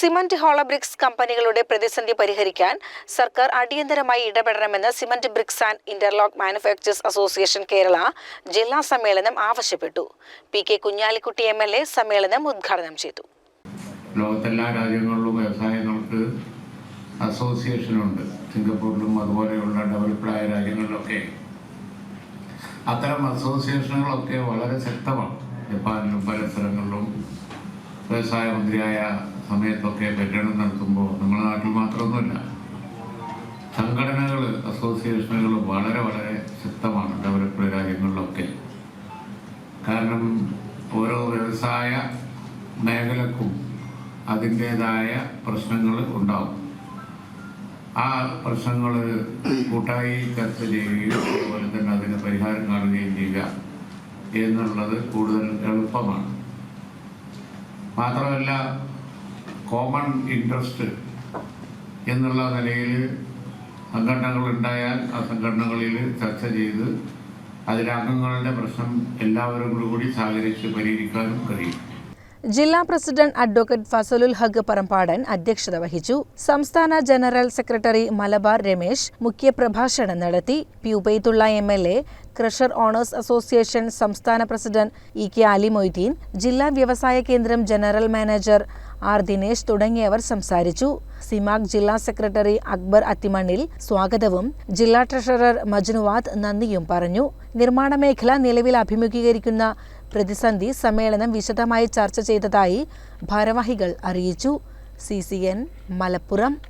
Cement ഹോളബ്രിക്സ് കമ്പനികളുടെ പ്രതിസന്ധി പരിഹരിക്കാൻ സർക്കാർ അടിയന്തരമായി ഇടപെടണമെന്ന് cement bricks and interlock manufacturers association Kerala ജില്ലാ സമ്മേളനം ആവശ്യപ്പെട്ടു. P K Kunhalikutty M L A സമ്മേളനം ഉദ്ഘാടനം ചെയ്തു. ലോകത്തെല്ലാ രാജ്യങ്ങളിലും വ്യവസായങ്ങൾക്ക് അസോസിയേഷനുണ്ട്. സിംഗപ്പൂരിലും അതുപോലെയുള്ള ഡെവലപ്ഡായ രാജ്യങ്ങളിലൊക്കെ. അത്തരം അസോസിയേഷനുകളൊക്കെ വളരെ ശക്തമാണ്. ജപ്പാനിലും പല വ്യവസായ മന്ത്രിയായ സമയത്തൊക്കെ പര്യടനം നടത്തുമ്പോൾ നമ്മുടെ നാട്ടിൽ മാത്രമൊന്നുമില്ല സംഘടനകൾ അസോസിയേഷനുകൾ വളരെ വളരെ ശക്തമാണ് ഡെവലപ്ഡ് രാജ്യങ്ങളിലൊക്കെ. കാരണം ഓരോ വ്യവസായ മേഖലക്കും അതിന്റേതായ പ്രശ്നങ്ങൾ ഉണ്ടാവും. ആ പ്രശ്നങ്ങൾ കൂട്ടായി ചർച്ച ചെയ്യുകയും അതുപോലെ തന്നെ അതിന് പരിഹാരം കാണുകയും ചെയ്യുക എന്നുള്ളത് കൂടുതൽ എളുപ്പമാണ്. മാത്രമല്ല കോമൺ ഇൻട്രസ്റ്റ് എന്നുള്ള നിലയിൽ സംഘടനകൾ ഉണ്ടായാൽ ആ സംഘടനകളിൽ ചർച്ച ചെയ്ത് അതിലംഗങ്ങളുടെ പ്രശ്നം എല്ലാവരും കൂടി സഹകരിച്ച് പരിഹരിക്കാനും കഴിയും. ജില്ലാ പ്രസിഡന്റ് അഡ്വക്കേറ്റ് ഫസലുൽ ഹഗ് പറമ്പാടൻ അധ്യക്ഷത വഹിച്ചു. സംസ്ഥാന ജനറൽ സെക്രട്ടറി മലബാർ രമേശ് മുഖ്യപ്രഭാഷണം നടത്തി. P Ubaidulla M L A crusher owners association സംസ്ഥാന president E K Ali Moideen ജില്ലാ വ്യവസായ കേന്ദ്രം ജനറൽ മാനേജർ ആർ ദിനേശ് തുടങ്ങിയവർ സംസാരിച്ചു. സിമാക് ജില്ലാ സെക്രട്ടറി അക്ബർ അത്തിമണ്ണിൽ സ്വാഗതവും. ജില്ലാ ട്രഷറർ മജ്നുവാദ് നന്ദിയും പറഞ്ഞു. നിർമ്മാണ മേഖല നിലവിൽ അഭിമുഖീകരിക്കുന്ന പ്രതിസന്ധി സമ്മേളനം വിശദമായി ചർച്ച ചെയ്തതായി ഭാരവാഹികൾ അറിയിച്ചു. സി മലപ്പുറം.